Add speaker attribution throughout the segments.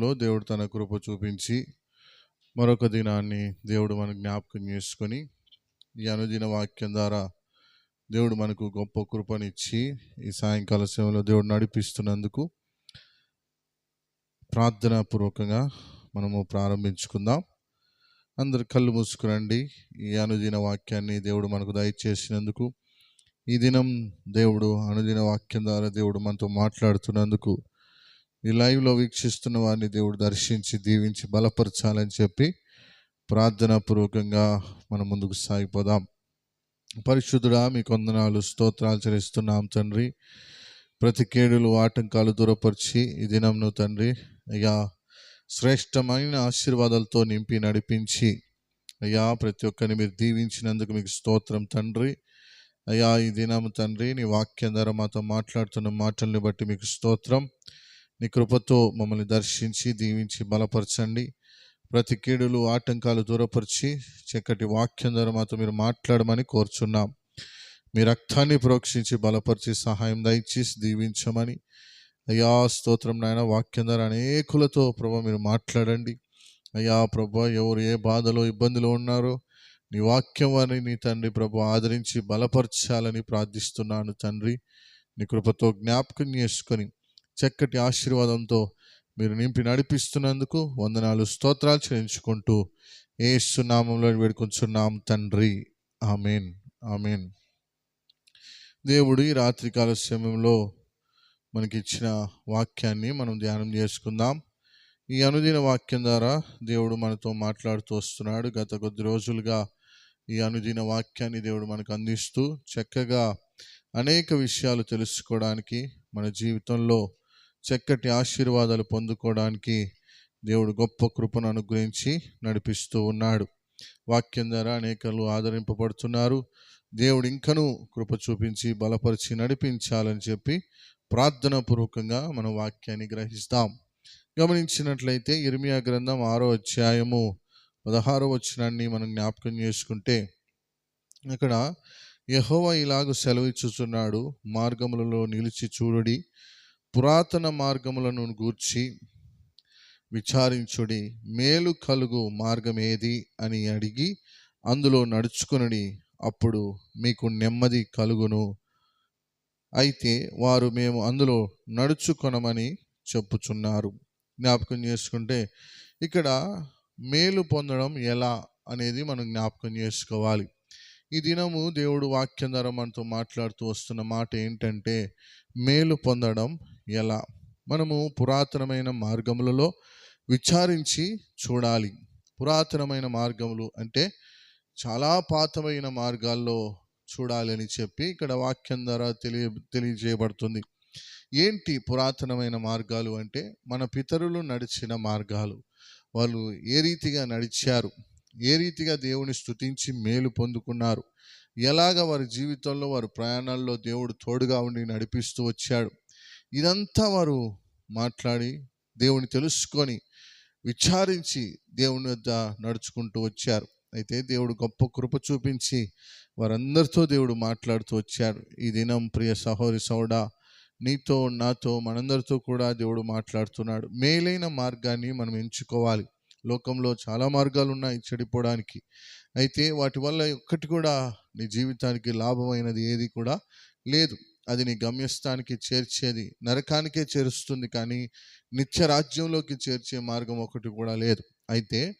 Speaker 1: దినములో దేవుడు తన కృప చూపించి మరొక దినాన్ని దేవుడు మనకు జ్ఞాపకం చేసుకొని ఈ అనుదిన వాక్యం ద్వారా దేవుడు మనకు గొప్ప కృపనిచ్చి ఈ సాయంకాల సేవలో దేవుడు నడిపిస్తున్నందుకు ప్రార్థనాపూర్వకంగా మనము ప్రారంభించుకుందాం. అందరు కళ్ళు మూసుకురండి. ఈ అనుదిన వాక్యాన్ని దేవుడు మనకు దయచేసినందుకు ఈ దినం దేవుడు అనుదిన వాక్యం ద్వారా దేవుడు మనతో మాట్లాడుతున్నందుకు ఈ లైవ్లో వీక్షిస్తున్న వారిని దేవుడు దర్శించి దీవించి బలపరచాలని చెప్పి ప్రార్థనాపూర్వకంగా మనం ముందుకు సాగిపోదాం. పరిశుద్ధుడా మీ కొందనాలు స్తోత్రాలు చెల్లిస్తున్నాం తండ్రి. ప్రతి కేడులు ఆటంకాలు దూరపరిచి ఈ దినంను తండ్రి అయ్యా శ్రేష్టమైన ఆశీర్వాదాలతో నింపి నడిపించి అయ్యా ప్రతి ఒక్కరిని మీరు దీవించినందుకు మీకు స్తోత్రం తండ్రి. అయ్యా ఈ దినం తండ్రి నీ వాక్యం ద్వారా మాతో మాట్లాడుతున్న మాటల్ని బట్టి మీకు స్తోత్రం. నీ కృపతో మమ్మల్ని దర్శించి దీవించి బలపరచండి. ప్రతి కీడులు ఆటంకాలు దూరపరిచి చక్కటి వాక్యం ద్వారా మాతో మీరు మాట్లాడమని కోరుచున్నాం. మీ రక్తాన్ని ప్రోక్షించి బలపరిచి సహాయం దయచేసి దీవించమని. అయ్యా స్తోత్రం నాయన వాక్యం ద్వారా అనేకులతో ప్రభు మీరు మాట్లాడండి. అయ్యా ప్రభు ఎవరు ఏ బాధలో ఇబ్బందిలో ఉన్నారో నీ వాక్యం వారిని నీ తండ్రి ప్రభు ఆదరించి బలపరచాలని ప్రార్థిస్తున్నాను తండ్రి. నీ కృపతో జ్ఞాపకం చేసుకొని చక్కటి ఆశీర్వాదంతో మీరు నింపి నడిపిస్తున్నందుకు వందనాలు స్తోత్రాలు చెల్లించుకుంటూ ఏ సునామంలో వేడుకొంచున్నాం తండ్రి. ఆమెన్. ఆమెన్. దేవుడు ఈ రాత్రికాల సమయంలో మనకిచ్చిన వాక్యాన్ని మనం ధ్యానం చేసుకుందాం. ఈ అనుదిన వాక్యం ద్వారా దేవుడు మనతో మాట్లాడుతూ వస్తున్నాడు. గత కొద్ది రోజులుగా ఈ అనుదిన వాక్యాన్ని దేవుడు మనకు అందిస్తూ చక్కగా అనేక విషయాలు తెలుసుకోవడానికి మన జీవితంలో చక్కటి ఆశీర్వాదాలు పొందుకోవడానికి దేవుడు గొప్ప కృపను అనుగ్రహించి నడిపిస్తూ ఉన్నాడు. వాక్యం ద్వారా అనేకలు ఆదరింపబడుతున్నారు. దేవుడు ఇంకనూ కృప చూపించి బలపరిచి నడిపించాలని చెప్పి ప్రార్థన పూర్వకంగా మన వాక్యాన్ని గ్రహిస్తాం. గమనించినట్లయితే ఇర్మియా గ్రంథం ఆరో అధ్యాయము పదహారో వచనాన్ని మనం జ్ఞాపకం చేసుకుంటే ఇక్కడ యహోవా ఇలాగ సెలవిచ్చుచున్నాడు మార్గములలో నిలిచి చూడుడి పురాతన మార్గములను గూర్చి విచారించుడి మేలు కలుగు మార్గం ఏది అని అడిగి అందులో నడుచుకునడి అప్పుడు మీకు నెమ్మది కలుగును. అయితే వారు మేము అందులో నడుచుకొనమని చెప్పుచున్నారు. జ్ఞాపకం చేసుకుంటే ఇక్కడ మేలు పొందడం ఎలా అనేది మనం జ్ఞాపకం చేసుకోవాలి. ఈ దినము దేవుడు వాక్యం ద్వారా మనతో మాట్లాడుతూ వస్తున్న మాట ఏంటంటే మేలు పొందడం ఎలా? మనము పురాతనమైన మార్గములలో విచారించి చూడాలి. పురాతనమైన మార్గములు అంటే చాలా పాతమైన మార్గాల్లో చూడాలని చెప్పి ఇక్కడ వాక్యం ద్వారా తెలియ తెలియజేయబడుతుంది. ఏంటి పురాతనమైన మార్గాలు అంటే మన పితరులు నడిచిన మార్గాలు. వాళ్ళు ఏ రీతిగా నడిచారు? ఏ రీతిగా దేవుని స్తుతించి మేలు పొందుకున్నారు? ఎలాగ వారి జీవితంలో వారి ప్రయాణాల్లో దేవుడు తోడుగా ఉండి నడిపిస్తూ వచ్చాడు? ఇదంతా వారు మాట్లాడి దేవుని తెలుసుకొని విచారించి దేవుని వద్ద నడుచుకుంటూ వచ్చారు. అయితే దేవుడు గొప్ప కృప చూపించి వారందరితో దేవుడు మాట్లాడుతూ వచ్చాడు. ఈ దినం ప్రియ సహోరి సౌడా నీతో నాతో మనందరితో కూడా దేవుడు మాట్లాడుతున్నాడు. మేలైన మార్గాన్ని మనం ఎంచుకోవాలి. లోకంలో చాలా మార్గాలు ఉన్నాయి చెడిపోవడానికి. అయితే వాటి వల్ల ఒక్కటి కూడా నీ జీవితానికి లాభమైనది ఏది కూడా లేదు. అది నీ గమ్యస్థానికి చేర్చేది నరకానికే చేరుస్తుంది కానీ నిత్య రాజ్యంలోకి చేర్చే మార్గం ఒకటి కూడా లేదు. అయితే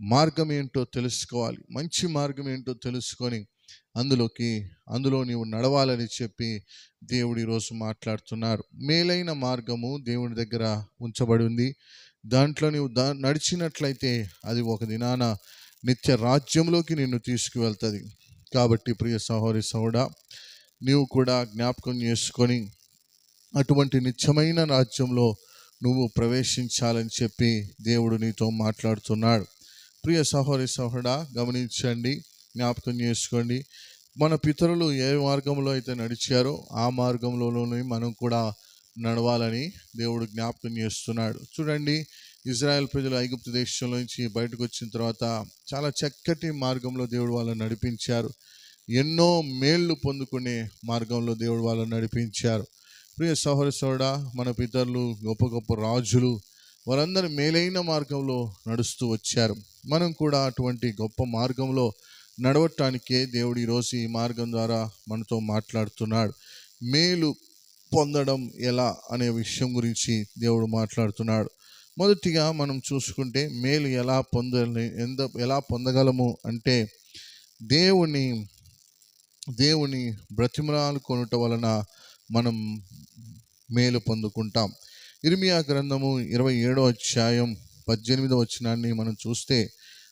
Speaker 1: మార్గం ఏంటో తెలుసుకోవాలి. మంచి మార్గం ఏంటో తెలుసుకొని అందులోకి అందులో నీవు నడవాలని చెప్పి దేవుడు ఈరోజు మాట్లాడుతున్నారు. మేలైన మార్గము దేవుని దగ్గర ఉంచబడి ఉంది. దాంట్లో నీవు దా నడిచినట్లయితే అది ఒక దినాన నిత్య రాజ్యంలోకి నిన్ను తీసుకువెళ్తుంది. కాబట్టి ప్రియ సహోరి సహోడా నీవు కూడా జ్ఞాపకం చేసుకొని అటువంటి నిత్యమైన రాజ్యంలో నువ్వు ప్రవేశించాలని చెప్పి దేవుడు నీతో మాట్లాడుతున్నాడు. ప్రియ సహోరి సహోడా గమనించండి జ్ఞాపకం చేసుకోండి. మన పితరులు ఏ మార్గంలో అయితే నడిచారో ఆ మార్గంలోనే మనం కూడా నడవాలని దేవుడు జ్ఞాపకం చేస్తున్నాడు. చూడండి ఇజ్రాయెల్ ప్రజలు ఐగుప్తు దేశంలో నుంచి బయటకు వచ్చిన తర్వాత చాలా చక్కటి మార్గంలో దేవుడు వాళ్ళని నడిపించారు. ఎన్నో మేళ్ళు పొందుకునే మార్గంలో దేవుడు వాళ్ళని నడిపించారు. ప్రియ సహోర సోడా మన పితరులు గొప్ప గొప్ప రాజులు వారందరూ మేలైన మార్గంలో నడుస్తూ వచ్చారు. మనం కూడా అటువంటి గొప్ప మార్గంలో నడవటానికే దేవుడు ఈరోజు ఈ మార్గం ద్వారా మనతో మాట్లాడుతున్నాడు. మేలు పొందడం ఎలా అనే విషయం గురించి దేవుడు మాట్లాడుతున్నాడు. మొదటిగా మనం చూసుకుంటే మేలు ఎలా పొందాలి ఎంత ఎలా పొందగలము అంటే దేవుని దేవుని బ్రతిమలాలు కొనుట వలన మనం మేలు పొందుకుంటాం. ఇర్మియా గ్రంథము ఇరవై ఏడో అధ్యాయం పద్దెనిమిదో వచనాన్ని మనం చూస్తే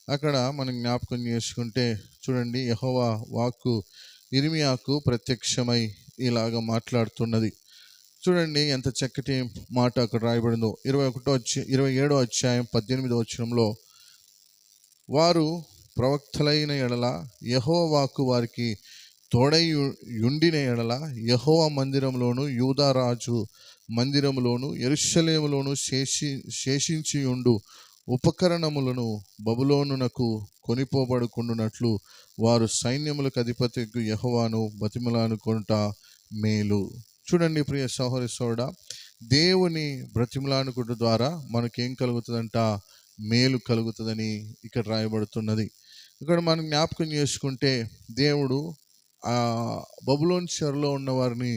Speaker 1: అక్కడ మనం జ్ఞాపకం చేసుకుంటే చూడండి యహోవా వాక్కు ఇర్మియాకు ప్రత్యక్షమై ఇలాగ మాట్లాడుతున్నది. చూడండి ఎంత చక్కటి మాట అక్కడ రాయబడిందో. ఇరవై ఒకటో వచ్చి ఇరవై ఏడో అధ్యాయం పద్దెనిమిదో వచ్చరంలో వారు ప్రవక్తలైన ఎడల యహో వారికి తోడై యుండిన ఎడల యహోవ మందిరంలోను యూదారాజు మందిరంలోను ఎరుషలేములోను శేషి శేషించి ఉండు ఉపకరణములను బబులోనునకు కొనిపోబడుకుండునట్లు వారు సైన్యములకు అధిపతికి యహోవాను బతిమలానుకుంటా మేలు. చూడండి ప్రియ సహోదరి సోడ దేవుని బ్రతిమలానుకుట ద్వారా మనకేం కలుగుతుందంట? మేలు కలుగుతుందని ఇక్కడ రాయబడుతున్నది. ఇక్కడ మనం జ్ఞాపకం చేసుకుంటే దేవుడు బబులోన్ చెరలో ఉన్న వారిని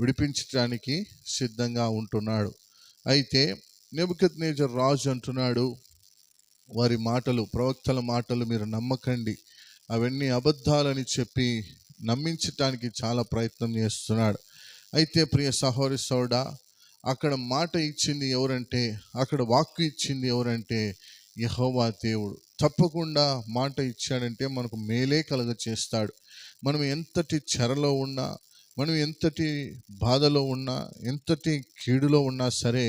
Speaker 1: విడిపించడానికి సిద్ధంగా ఉంటున్నాడు. అయితే నెబుకత్ నేజర్ రాజు అంటున్నాడు వారి మాటలు ప్రవక్తల మాటలు మీరు నమ్మకండి. అవన్నీ అబద్ధాలని చెప్పి నమ్మించటానికి చాలా ప్రయత్నం చేస్తున్నాడు. అయితే ప్రియ సహోరి సౌడ అక్కడ మాట ఇచ్చింది ఎవరంటే అక్కడ వాక్కు ఇచ్చింది ఎవరంటే యహోవా దేవుడు. తప్పకుండా మాట ఇచ్చాడంటే మనకు మేలే కలుగ చేస్తాడు. మనం ఎంతటి చెరలో ఉన్నా మనం ఎంతటి బాధలో ఉన్నా ఎంతటి కీడులో ఉన్నా సరే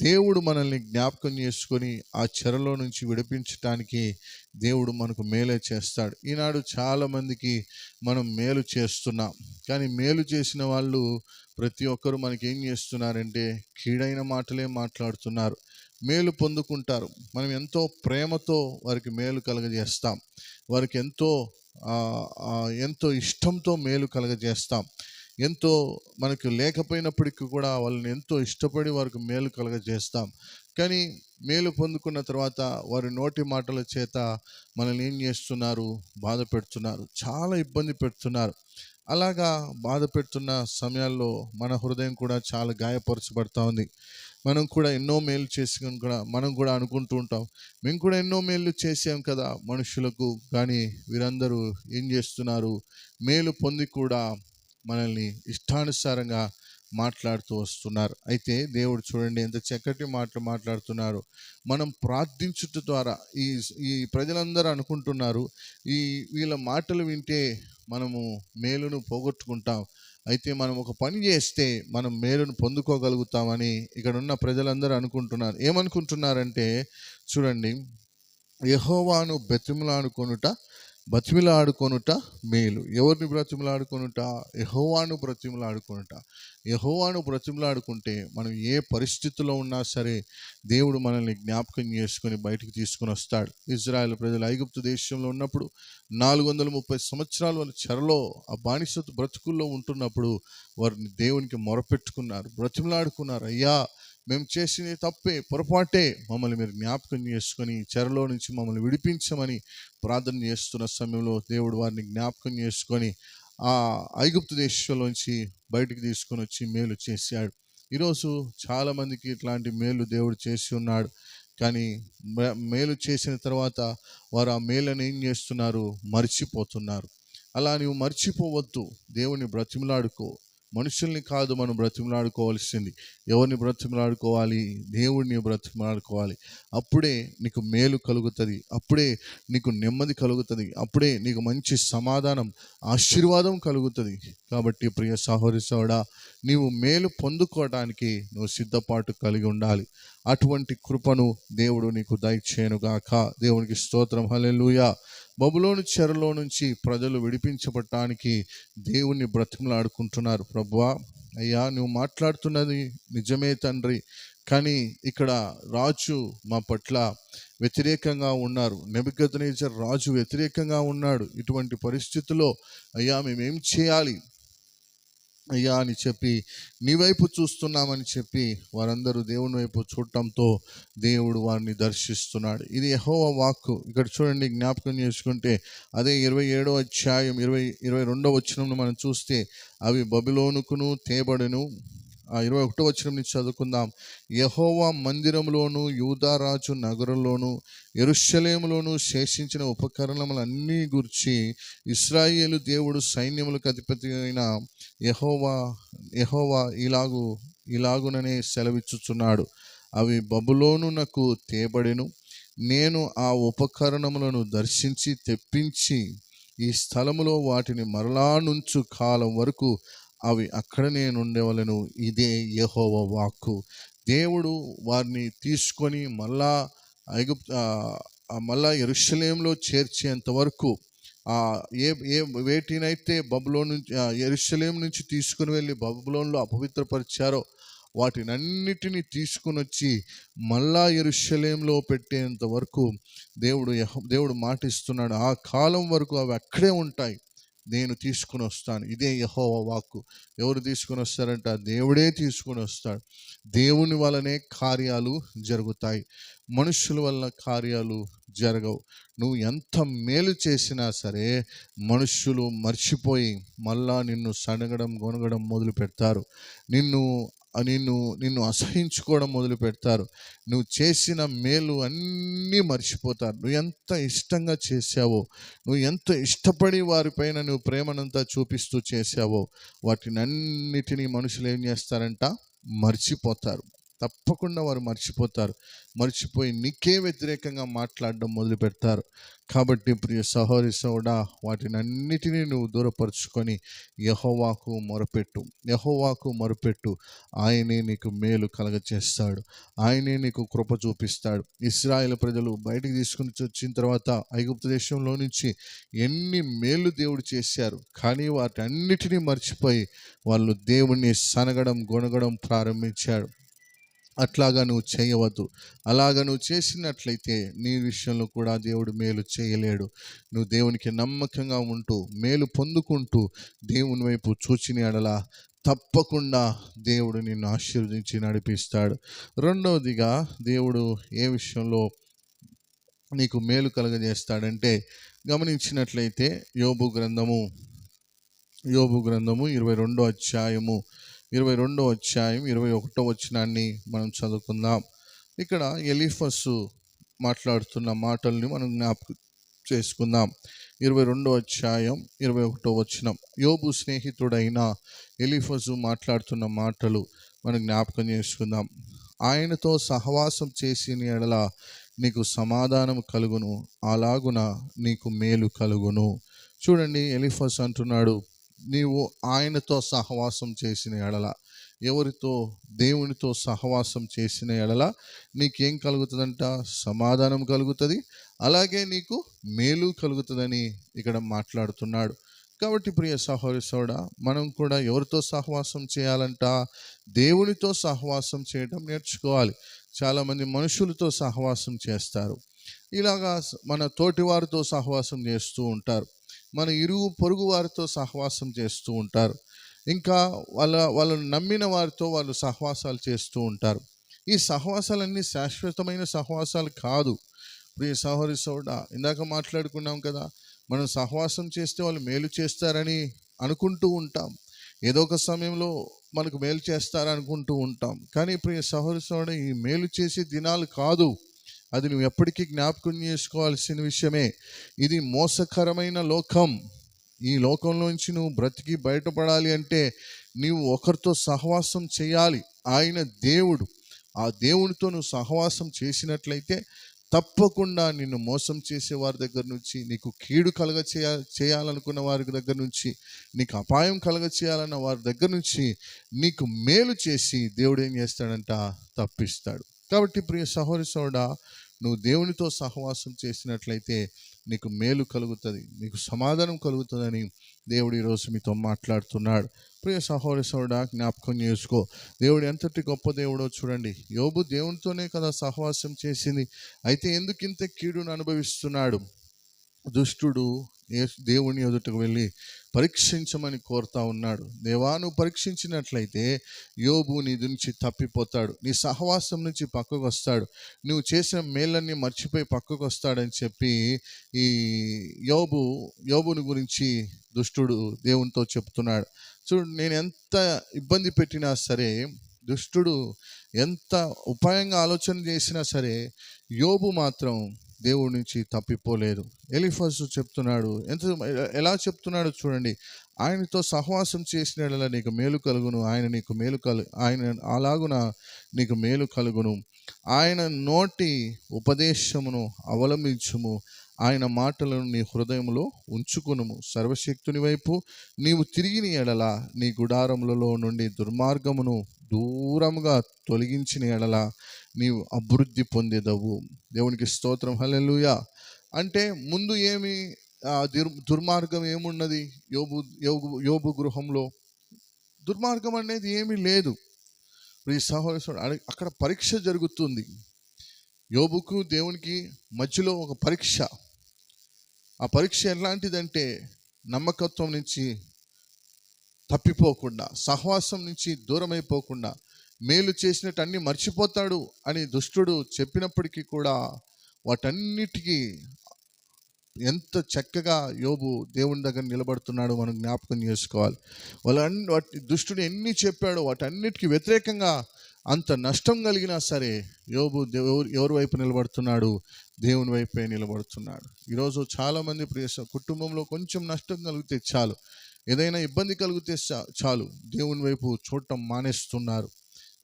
Speaker 1: దేవుడు మనల్ని జ్ఞాపకం చేసుకొని ఆ చెరలో నుంచి విడిపించటానికి దేవుడు మనకు మేలే చేస్తాడు. ఈనాడు చాలామందికి మనం మేలు చేస్తున్నాం. కానీ మేలు చేసిన వాళ్ళు ప్రతి ఒక్కరు మనకి ఏం చేస్తున్నారంటే కీడైన మాటలే మాట్లాడుతున్నారు. మేలు పొందుకుంటారు. మనం ఎంతో ప్రేమతో వారికి మేలు కలగజేస్తాం. వారికి ఎంతో ఎంతో ఇష్టంతో మేలు కలగజేస్తాం. ఎంతో మనకు లేకపోయినప్పటికీ కూడా వాళ్ళని ఎంతో ఇష్టపడి వారికి మేలు కలగజేస్తాం. కానీ మేలు పొందుకున్న తర్వాత వారి నోటి మాటల చేత మనల్ని ఏం చేస్తున్నారు? బాధ పెడుతున్నారు. చాలా ఇబ్బంది పెడుతున్నారు. అలాగా బాధ పెడుతున్న సమయాల్లో మన హృదయం కూడా చాలా గాయపరచబడతా ఉంది. మనం కూడా ఎన్నో మేలు చేసుకుని కూడా మనం కూడా అనుకుంటూ ఉంటాం. మేము కూడా ఎన్నో మేలు చేసాం కదా మనుషులకు. కానీ వీరందరూ ఏం చేస్తున్నారు? మేలు పొంది కూడా మనల్ని ఇష్టానుసారంగా మాట్లాడుతూ వస్తున్నారు. అయితే దేవుడు చూడండి ఎంత చక్కటి మాటలు మాట్లాడుతున్నారు. మనం ప్రార్థించుట ద్వారా ఈ ఈ ప్రజలందరూ అనుకుంటున్నారు ఈ వీళ్ళ మాటలు వింటే మనము మేలును పోగొట్టుకుంటాం. అయితే మనం ఒక పని చేస్తే మనం మేలును పొందుకోగలుగుతామని ఇక్కడ ఉన్న ప్రజలందరూ అనుకుంటున్నారు. ఏమనుకుంటున్నారంటే చూడండి యహోవాను బెతిమలానుకొనుట బ్రతిమిలాడుకొనుట మేలు. ఎవరిని బ్రతిమిలాడుకొనుట? యహోవాను బ్రతిమిలాడుకొనుట. యహోవాను బ్రతిమిలాడుకుంటే మనం ఏ పరిస్థితిలో ఉన్నా సరే దేవుడు మనల్ని జ్ఞాపకం చేసుకొని బయటికి తీసుకొని వస్తాడు. ఇజ్రాయెల్ ప్రజలు ఐగుప్తు దేశంలో ఉన్నప్పుడు నాలుగు వందల ముప్పై సంవత్సరాలు వాళ్ళ చెరలో ఆ బానిస బ్రతుకుల్లో ఉంటున్నప్పుడు వారిని దేవునికి మొరపెట్టుకున్నారు. బ్రతిమలాడుకున్నారు. అయ్యా మేము చేసింది తప్పే పొరపాటే. మమ్మల్ని మీరు జ్ఞాపకం చేసుకొని చెరలో నుంచి మమ్మల్ని విడిపించమని ప్రార్థన చేస్తున్న సమయంలో దేవుడు వారిని జ్ఞాపకం చేసుకొని ఆ ఐగుప్తు దేశంలోంచి బయటకు తీసుకొని వచ్చి మేలు చేశాడు. ఈరోజు చాలామందికి ఇట్లాంటి మేలు దేవుడు చేసి ఉన్నాడు. కానీ మే- మేలు చేసిన తర్వాత వారు ఆ మేలను ఏం చేస్తున్నారు? మర్చిపోతున్నారు. అలా నువ్వు మర్చిపోవద్దు. దేవుని బ్రతిమలాడుకో. మనుషుల్ని కాదు మనం బ్రతిమలాడుకోవాల్సింది. ఎవరిని బ్రతిమలాడుకోవాలి? దేవుడిని బ్రతిమలాడుకోవాలి. అప్పుడే నీకు మేలు కలుగుతుంది. అప్పుడే నీకు నెమ్మది కలుగుతుంది. అప్పుడే నీకు మంచి సమాధానం ఆశీర్వాదం కలుగుతుంది. కాబట్టి ప్రియ సహోదరి సోడా నీవు మేలు పొందుకోవడానికి నువ్వు సిద్ధపాటు కలిగి ఉండాలి. అటువంటి కృపను దేవుడు నీకు దయచేయనుగాక. దేవునికి స్తోత్రం. హలెలుయా బబులోను చెరలో నుంచి ప్రజలు విడిపించబడటానికి దేవుణ్ణి బ్రతిమలాడుకుంటున్నారు. ప్రభువా అయ్యా నువ్వు మాట్లాడుతున్నది నిజమే తండ్రి. కానీ ఇక్కడ రాజు మా పట్ల వ్యతిరేకంగా ఉన్నారు. నెబద్నేజర్ రాజు వ్యతిరేకంగా ఉన్నాడు. ఇటువంటి పరిస్థితుల్లో అయ్యా మేమేం చేయాలి? అయ్యా అని చెప్పి నీ వైపు చూస్తున్నామని చెప్పి వారందరూ దేవుని వైపు చూడటంతో దేవుడు వారిని దర్శిస్తున్నాడు. ఇది యహోవ వాక్కు. ఇక్కడ చూడండి జ్ఞాపకం చేసుకుంటే అదే ఇరవై ఏడో అధ్యాయం ఇరవై ఇరవై రెండో వచనంలో మనం చూస్తే అవి బబిలోనుకును తేబడును ఇరవై ఒకటో వచ్చిన నుంచి చదువుకుందాం. యహోవా మందిరంలోను యూదారాజు నగరంలోను ఎరుషలేములోను శేషించిన ఉపకరణములన్నీ గురించి ఇస్రాయేలు దేవుడు సైన్యములకు అధిపతి అయిన యహోవా యహోవా ఇలాగు ఇలాగుననే సెలవిచ్చుచున్నాడు. అవి బబులోనునకు తేబడెను. నేను ఆ ఉపకరణములను దర్శించి తెప్పించి ఈ స్థలములో వాటిని మరలా నుంచు కాలం వరకు అవి అక్కడనే నుండేవలను ఇదే యహోవ వాక్కు. దేవుడు వారిని తీసుకొని మళ్ళా ఐగుప్ మళ్ళా ఎరుషలేంలో చేర్చేంత వరకు ఏ ఏ వేటినైతే బబులో నుంచి ఎరుషలేం నుంచి తీసుకుని వెళ్ళి బబులోన్లో అపవిత్రపరిచారో వాటినన్నిటినీ తీసుకుని వచ్చి మళ్ళా ఎరుషలేంలో పెట్టేంత వరకు దేవుడు దేవుడు మాటిస్తున్నాడు. ఆ కాలం వరకు అవి అక్కడే ఉంటాయి. నేను తీసుకుని వస్తాను. ఇదే యహోవ వాక్కు. ఎవరు తీసుకుని వస్తారంట దేవుడే తీసుకుని వస్తాడు. దేవుని వలనే కార్యాలు జరుగుతాయి. మనుషుల వల్ల కార్యాలు జరగవు. నువ్వు ఎంత మేలు చేసినా సరే మనుషులు మర్చిపోయి మళ్ళా నిన్ను సడగడం గొనగడం మొదలు పెడతారు నిన్ను నిన్ను నిన్ను అసహించుకోవడం మొదలు పెడతారు. నువ్వు చేసిన మేలు అన్నీ మర్చిపోతారు. నువ్వు ఎంత ఇష్టంగా చేశావో నువ్వు ఎంత ఇష్టపడి వారిపైన నువ్వు ప్రేమనంతా చూపిస్తూ చేశావో వాటిని అన్నిటినీ మనుషులు ఏం చేస్తారంట? మర్చిపోతారు. తప్పకుండా వారు మర్చిపోతారు. మర్చిపోయి నీకే వ్యతిరేకంగా మాట్లాడడం మొదలు పెడతారు. కాబట్టి ప్రియ సహోరి సోడా వాటిని అన్నిటినీ నువ్వు దూరపరుచుకొని యహోవాకు మొరపెట్టు. యహోవాకు మొరపెట్టు. ఆయనే నీకు మేలు కలగచేస్తాడు. ఆయనే నీకు కృప చూపిస్తాడు. ఇస్రాయేల్ ప్రజలు బయటికి తీసుకుని వచ్చిన తర్వాత ఐగుప్తు దేశంలో నుంచి ఎన్ని మేలు దేవుడు చేశారు. కానీ వాటి అన్నిటినీ మర్చిపోయి వాళ్ళు దేవుణ్ణి సనగడం గొనగడం ప్రారంభించాడు అట్లాగా నువ్వు చేయవద్దు. అలాగ నువ్వు చేసినట్లయితే నీ విషయంలో కూడా దేవుడు మేలు చేయలేడు. నువ్వు దేవునికి నమ్మకంగా ఉంటూ మేలు పొందుకుంటూ దేవుని వైపు చూచిన ఎడల తప్పకుండా దేవుడు నిన్ను ఆశీర్వదించి నడిపిస్తాడు. రెండవదిగా దేవుడు ఏ విషయంలో నీకు మేలు కలగజేస్తాడంటే గమనించినట్లయితే యోబు గ్రంథము యోబు గ్రంథము ఇరవై రెండో అధ్యాయము ఇరవై రెండో అధ్యాయం ఇరవై ఒకటో వచనాన్ని మనం చదువుకుందాం. ఇక్కడ ఎలిఫస్ మాట్లాడుతున్న మాటల్ని మనం జ్ఞాపకం చేసుకుందాం. ఇరవై రెండో అధ్యాయం ఇరవై ఒకటో వచనం. యోబు స్నేహితుడైన ఎలిఫజు మాట్లాడుతున్న మాటలు మనం జ్ఞాపకం చేసుకుందాం. ఆయనతో సహవాసం చేసిన ఎడల నీకు సమాధానం కలుగును అలాగున నీకు మేలు కలుగును. చూడండి ఎలిఫస్ అంటున్నాడు నీవు ఆయనతో సహవాసం చేసిన ఎడల ఎవరితో దేవునితో సహవాసం చేసిన ఎడల నీకేం కలుగుతుందంట? సమాధానం కలుగుతుంది. అలాగే నీకు మేలు కలుగుతుందని ఇక్కడ మాట్లాడుతున్నాడు. కాబట్టి ప్రియ సహోదరి సోడ మనం కూడా ఎవరితో సహవాసం చేయాలంట? దేవునితో సహవాసం చేయడం నేర్చుకోవాలి. చాలామంది మనుషులతో సహవాసం చేస్తారు. ఇలాగా మన తోటివారితో సహవాసం చేస్తూ ఉంటారు. మన ఇరుగు పొరుగు వారితో సహవాసం చేస్తూ ఉంటారు. ఇంకా వాళ్ళ వాళ్ళను నమ్మిన వారితో వాళ్ళు సహవాసాలు చేస్తూ ఉంటారు. ఈ సహవాసాలన్నీ శాశ్వతమైన సహవాసాలు కాదు. ప్రియ సహోరి సోడ ఇందాక మాట్లాడుకున్నాం కదా మనం సహవాసం చేస్తే వాళ్ళు మేలు చేస్తారని అనుకుంటూ ఉంటాం. ఏదో ఒక సమయంలో మనకు మేలు చేస్తారనుకుంటూ ఉంటాం. కానీ ప్రియ సహోరి సోడ ఈ మేలు చేసే దినాలు కాదు. అది నువ్వు ఎప్పటికీ జ్ఞాపకం చేసుకోవాల్సిన విషయమే. ఇది మోసకరమైన లోకం. ఈ లోకంలోంచి నువ్వు బ్రతికి బయటపడాలి అంటే నీవు ఒకరితో సహవాసం చేయాలి. ఆయన దేవుడు. ఆ దేవునితో నువ్వు సహవాసం చేసినట్లయితే తప్పకుండా నిన్ను మోసం చేసే వారి దగ్గర నుంచి నీకు కీడు కలగ చేయ చేయాలనుకున్న వారి దగ్గర నుంచి నీకు అపాయం కలగ చేయాలన్న వారి దగ్గర నుంచి నీకు మేలు చేసి దేవుడు ఏం చేస్తాడంట? తప్పిస్తాడు. కాబట్టి ప్రియ సహోదరి సోడా నువ్వు దేవునితో సహవాసం చేసినట్లయితే నీకు మేలు కలుగుతుంది నీకు సమాధానం కలుగుతుందని దేవుడు ఈరోజు మీతో మాట్లాడుతున్నాడు. ప్రియ సహోదరి సోడా జ్ఞాపకం చేసుకో దేవుడు ఎంతటి గొప్ప దేవుడో చూడండి. యోబు దేవునితోనే కదా సహవాసం చేసింది అయితే ఎందుకు ఇంత కీడును అనుభవిస్తున్నాడు? దుష్టుడు దేవుని ఎదుటకు వెళ్ళి పరీక్షించమని కోరుతా ఉన్నాడు. దేవా నువ్వు పరీక్షించినట్లయితే యోబు నీ నుంచి తప్పిపోతాడు. నీ సహవాసం నుంచి పక్కకు వస్తాడు. నువ్వు చేసిన మేళ్ళన్నీ మర్చిపోయి పక్కకు వస్తాడని చెప్పి ఈ యోబు యోబుని గురించి దుష్టుడు దేవునితో చెప్తున్నాడు. చూడు నేను ఎంత ఇబ్బంది పెట్టినా సరే దుష్టుడు ఎంత ఉపాయంగా ఆలోచన చేసినా సరే యోబు మాత్రం దేవుడి నుంచి తప్పిపోలేదు. ఎలిఫస్ చెప్తున్నాడు ఎంత ఎలా చెప్తున్నాడో చూడండి. ఆయనతో సహవాసం చేసిన నీకు మేలు కలుగును ఆయన నీకు మేలు కలు ఆయన అలాగున నీకు మేలు కలుగును. ఆయన నోటి ఉపదేశమును అవలంబించుము. ఆయన మాటలను నీ హృదయంలో ఉంచుకునుము. సర్వశక్తుని వైపు నీవు తిరిగిన ఎడల నీ గుడారములలో నుండి దుర్మార్గమును దూరముగా తొలగించిన ఎడల నీవు అభివృద్ధి పొందేదవు. దేవునికి స్తోత్రం. హల్లెలూయా. అంటే ముందు ఏమి దుర్ దుర్మార్గం ఏమున్నది? యోబు యోగు యోబు గృహంలో దుర్మార్గం అనేది ఏమీ లేదు. ఈ సహోదరుడు అక్కడ పరీక్ష జరుగుతుంది. యోబుకు దేవునికి మధ్యలో ఒక పరీక్ష. ఆ పరీక్ష ఎలాంటిదంటే నమ్మకత్వం నుంచి తప్పిపోకుండా సహవాసం నుంచి దూరమైపోకుండా మేలు చేసినట్టు మర్చిపోతాడు అని దుష్టుడు చెప్పినప్పటికీ కూడా వాటన్నిటికీ ఎంత చక్కగా యోబు దేవుని దగ్గర నిలబడుతున్నాడు మనం జ్ఞాపకం చేసుకోవాలి. వాళ్ళన్ని వాటి దుష్టుడు ఎన్ని చెప్పాడో వాటన్నిటికీ వ్యతిరేకంగా అంత నష్టం కలిగినా సరే యోబు ఎవరు ఎవరి వైపు నిలబడుతున్నాడు? దేవుని వైపే నిలబడుతున్నాడు. ఈరోజు చాలామంది ప్రియ కుటుంబంలో కొంచెం నష్టం కలిగితే చాలు. ఏదైనా ఇబ్బంది కలిగితే చా- చాలు. దేవుని వైపు చూడటం మానేస్తున్నారు.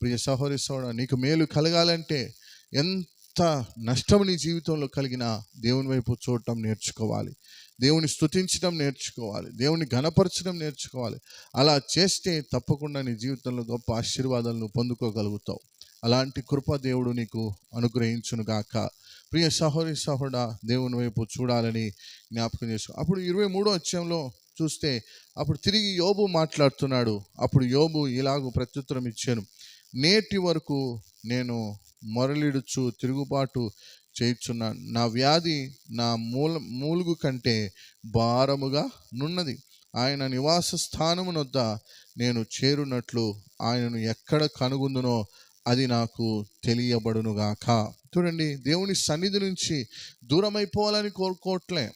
Speaker 1: ప్రియ సహోదరి సోడ నీకు మేలు కలగాలంటే ఎంత నష్టం నీ జీవితంలో కలిగినా దేవుని వైపు చూడటం నేర్చుకోవాలి. దేవుని స్థుతించడం నేర్చుకోవాలి. దేవుని ఘనపరచడం నేర్చుకోవాలి. అలా చేస్తే తప్పకుండా నీ జీవితంలో గొప్ప ఆశీర్వాదాలను పొందుకోగలుగుతావు. అలాంటి కృప దేవుడు నీకు అనుగ్రహించునుగాక ప్రియ సహోదరి సహోడ దేవుని వైపు చూడాలని జ్ఞాపకం చేసుకో. అప్పుడు ఇరవై మూడో అధ్యాయంలో చూస్తే అప్పుడు తిరిగి యోబు మాట్లాడుతున్నాడు. అప్పుడు యోబు ఇలాగూ ప్రత్యుత్తరం ఇచ్చాను. నేటి వరకు నేను మొరలిడుచు తిరుగుబాటు చేయుచున్నాను నా వ్యాధి నా మూల మూలుగు కంటే భారముగా నున్నది. ఆయన నివాస స్థానమునొద్ద నేను చేరునట్లు ఆయనను ఎక్కడ కనుగొందునో అది నాకు తెలియబడునుగాక. చూడండి దేవుని సన్నిధి నుంచి దూరమైపోవాలని కోరుకోవట్లే.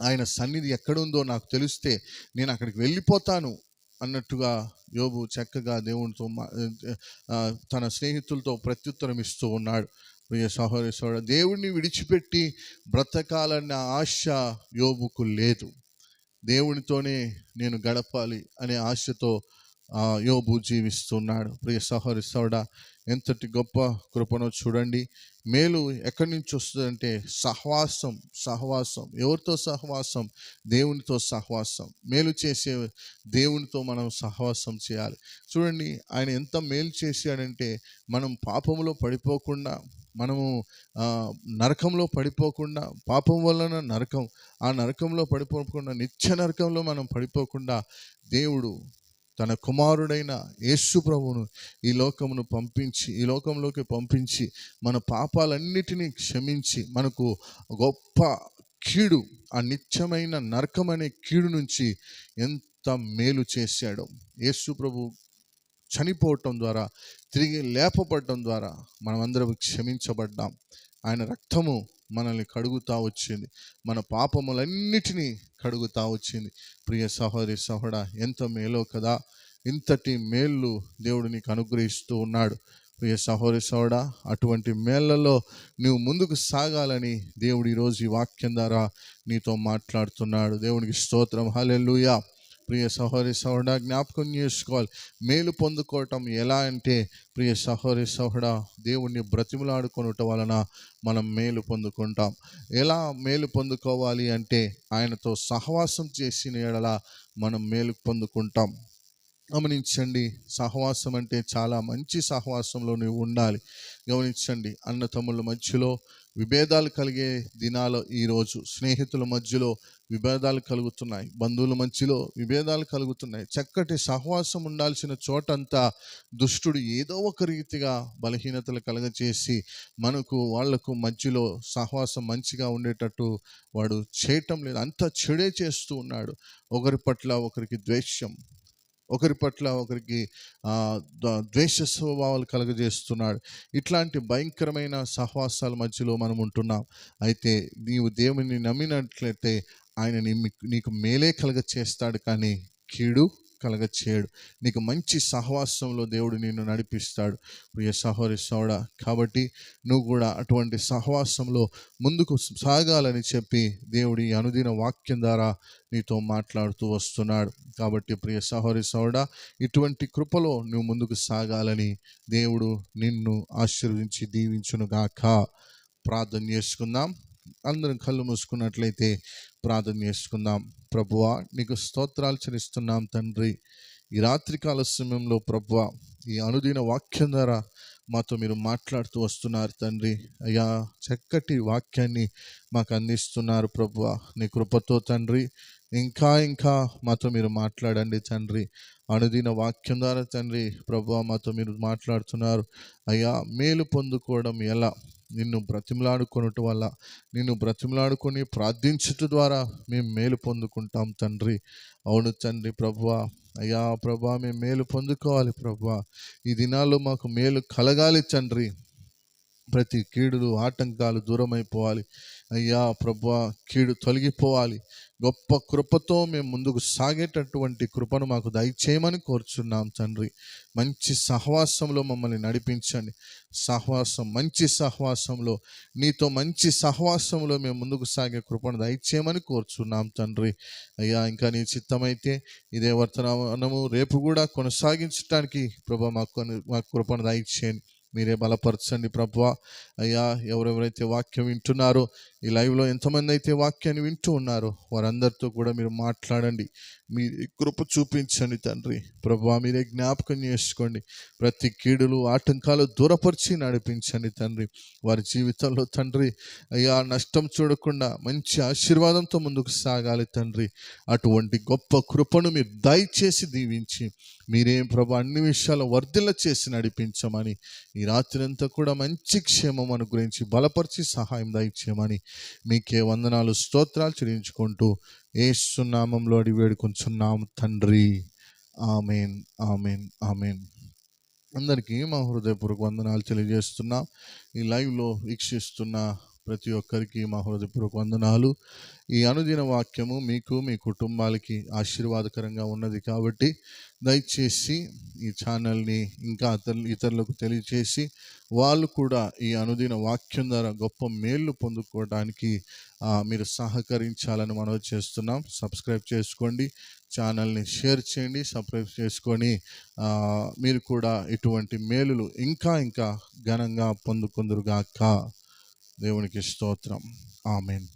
Speaker 1: ఆయన సన్నిధి ఎక్కడుందో నాకు తెలిస్తే నేను అక్కడికి వెళ్ళిపోతాను. అన్నట్టుగా యోబు చక్కగా దేవునితో మా- తన స్నేహితులతో ప్రత్యుత్తరం ఇస్తూ ఉన్నాడు. ప్రియ సహోదరి సోదరు దేవుడిని విడిచిపెట్టి బ్రతకాలన్న ఆశ యోబుకు లేదు. దేవునితోనే నేను గడపాలి అనే ఆశతో యోబు జీవిస్తున్నాడు. ప్రియ సహోదరి సోడ ఎంతటి గొప్ప కృపనో చూడండి. మేలు ఎక్కడి నుంచి వస్తుందంటే సహవాసం సహవాసం. ఎవరితో సహవాసం? దేవునితో సహవాసం. మేలు చేసే దేవునితో మనం సహవాసం చేయాలి. చూడండి ఆయన ఎంత మేలు చేశాడంటే మనం పాపంలో పడిపోకుండా మనము నరకంలో పడిపోకుండా పాపం వలన నరకం ఆ నరకంలో పడిపోకుండా నిత్య నరకంలో మనం పడిపోకుండా దేవుడు తన కుమారుడైన యేసు ప్రభువును ఈ లోకమును పంపించి ఈ లోకంలోకి పంపించి మన పాపాలన్నిటినీ క్షమించి మనకు గొప్ప కీడు ఆ నిత్యమైన నరకం అనే కీడు నుంచి ఎంత మేలు చేశాడో. యేసు ప్రభు చనిపోవటం ద్వారా తిరిగి లేపబడటం ద్వారా మనమందరం క్షమించబడ్డాం. ఆయన రక్తము మనల్ని కడుగుతా వచ్చింది. మన పాపములన్నిటినీ కడుగుతా వచ్చింది. ప్రియ సహోదరి సహోడ ఎంత మేలో కదా ఇంతటి మేళ్ళు దేవుడు నీకు అనుగ్రహిస్తూ ఉన్నాడు. ప్రియ సహోదరి సహోడ అటువంటి మేళ్ళలో నువ్వు ముందుకు సాగాలని దేవుడు ఈరోజు ఈ వాక్యం ద్వారా నీతో మాట్లాడుతున్నాడు. దేవునికి స్తోత్రం. హల్లెలూయా. ప్రియ సహోదరి సహోడ జ్ఞాపకం చేసుకోవాలి. మేలు పొందుకోవటం ఎలా అంటే ప్రియ సహోదరి సహోడ దేవుణ్ణి బ్రతిములాడుకొనుట వలన మనం మేలు పొందుకుంటాం. ఎలా మేలు పొందుకోవాలి అంటే ఆయనతో సహవాసం చేసిన ఎడల మనం మేలు పొందుకుంటాం. గమనించండి సహవాసం అంటే చాలా మంచి సహవాసంలో నువ్వు ఉండాలి. గమనించండి అన్నతమ్ముల మధ్యలో విభేదాలు కలిగే దినాలు ఈరోజు స్నేహితుల మధ్యలో విభేదాలు కలుగుతున్నాయి. బంధువుల మధ్యలో విభేదాలు కలుగుతున్నాయి. చక్కటి సహవాసం ఉండాల్సిన చోటంతా దుష్టుడు ఏదో ఒక రీతిగా బలహీనతలు కలగజేసి మనకు వాళ్ళకు మధ్యలో సహవాసం మంచిగా ఉండేటట్టు వాడు చేయటం లేదు. అంత చెడే చేస్తూ ఉన్నాడు. ఒకరి పట్ల ఒకరికి ద్వేషం ఒకరి పట్ల ఒకరికి ద్వేష స్వభావాలు కలుగజేస్తున్నాడు. ఇట్లాంటి భయంకరమైన సహవాసాల మధ్యలో మనం ఉంటున్నాం. అయితే నీవు దేవుని నమ్మినట్లయితే ఆయన నీ- నీకు మేలే కలగ చేస్తాడు కానీ కీడు కలగ చేయడు. నీకు మంచి సహవాసంలో దేవుడు నిన్ను నడిపిస్తాడు. ప్రియ సహోరి సోడ కాబట్టి నువ్వు కూడా అటువంటి సహవాసంలో ముందుకు సాగాలని చెప్పి దేవుడి అనుదిన వాక్యం ద్వారా నీతో మాట్లాడుతూ వస్తున్నాడు. కాబట్టి ప్రియ సహోరి సోడ ఇటువంటి కృపలో నువ్వు ముందుకు సాగాలని దేవుడు నిన్ను ఆశీర్వదించి దీవించునుగాక. ప్రార్థన చేసుకుందాం. అందరం కళ్ళు మూసుకున్నట్లయితే ప్రార్థన చేసుకుందాం. ప్రభువ నీకు స్తోత్రాలు చెల్లిస్తున్నాం తండ్రి. ఈ రాత్రికాల సమయంలో ప్రభువ ఈ అనుదిన వాక్యం ద్వారా మాతో మీరు మాట్లాడుతూ వస్తున్నారు తండ్రి. అయ్యా చక్కటి వాక్యాన్ని మాకు అందిస్తున్నారు ప్రభువ. నీ కృపతో తండ్రి. ఇంకా ఇంకా మాతో మీరు మాట్లాడండి తండ్రి. అనుదిన వాక్యం ద్వారా తండ్రి ప్రభువ మాతో మీరు మాట్లాడుతున్నారు. అయ్యా మేలు పొందుకోవడం ఎలా? నిన్ను బ్రతిమలాడుకొనుట వల్ల నిన్ను బ్రతిమలాడుకొని ప్రార్థించుట ద్వారా మేము మేలు పొందుకుంటాం తండ్రి. అవును తండ్రి ప్రభువా అయ్యా ప్రభా మేము మేలు పొందుకోవాలి ప్రభా ఈ దినాల్లో మాకు మేలు కలగాలి తండ్రి. ప్రతి కీడులు ఆటంకాలు దూరమైపోవాలి. అయ్యా ప్రభా కీడు తొలగిపోవాలి. గొప్ప కృపతో మేము ముందుకు సాగేటటువంటి కృపను మాకు దయచేయమని కోరుచున్నాం తండ్రి. మంచి సహవాసంలో మమ్మల్ని నడిపించండి. సహవాసం మంచి సహవాసంలో నీతో మంచి సహవాసంలో మేము ముందుకు సాగే కృపను దయచేయమని కోరుచున్నాం తండ్రి. అయ్యా ఇంకా నీ చిత్తమైతే ఇదే వర్తమానము. రేపు కూడా కొనసాగించడానికి ప్రభా మాకు మాకు కృపను దయచేయండి. మీరే బలపరచండి ప్రభా. అయ్యా ఎవరెవరైతే వాక్యం వింటున్నారో ఈ లైవ్లో ఎంతమంది అయితే వాక్యాన్ని వింటూ ఉన్నారో వారందరితో కూడా మీరు మాట్లాడండి. మీ కృప చూపించండి తండ్రి. ప్రభా మీరే జ్ఞాపకం చేసుకోండి. ప్రతి కీడులు ఆటంకాలు దూరపరిచి నడిపించండి తండ్రి. వారి జీవితంలో తండ్రి అయ్యా నష్టం చూడకుండా మంచి ఆశీర్వాదంతో ముందుకు సాగాలి తండ్రి. అటువంటి గొప్ప కృపను మీరు దయచేసి దీవించి మీరేం ప్రభు అన్ని విషయాలు వర్ధిల్ల చేసి నడిపించమని ఈ రాత్రి అంతా కూడా మంచి క్షేమం అనుగ్రహించి బలపరిచి సహాయం దయచేయమని మీకే వందనాలు స్తోత్రాలు చెల్లించుకుంటూ ఏసునామంలో అడిగి వేడుకొంచున్నాం తండ్రి. Amen amen amen. అందరికీ మా హృదయపూర్వక వందనాలు తెలియజేస్తున్నాం. ఈ లైవ్లో వీక్షిస్తున్న ప్రతి ఒక్కరికి మా హృదయపూర్వక వందనాలు. ఈ అనుదిన వాక్యము మీకు మీ కుటుంబాలకి ఆశీర్వాదకరంగా ఉన్నది కాబట్టి దయచేసి ఈ ఛానల్ని ఇంకా ఇతరులకు తెలియచేసి వాళ్ళు కూడా ఈ అనుదిన వాక్యం ద్వారా గొప్ప మేళ్ళు పొందుకోవడానికి మీరు సహకరించాలని మనవి చేస్తున్నాం. సబ్స్క్రైబ్ చేసుకోండి ఛానల్ని షేర్ చేయండి సబ్స్క్రైబ్ చేసుకొని మీరు కూడా ఇటువంటి మేలులు ఇంకా ఇంకా ఘనంగా పొందుకుందరుగాక. దేవునికి స్తోత్రం. ఆమెన్.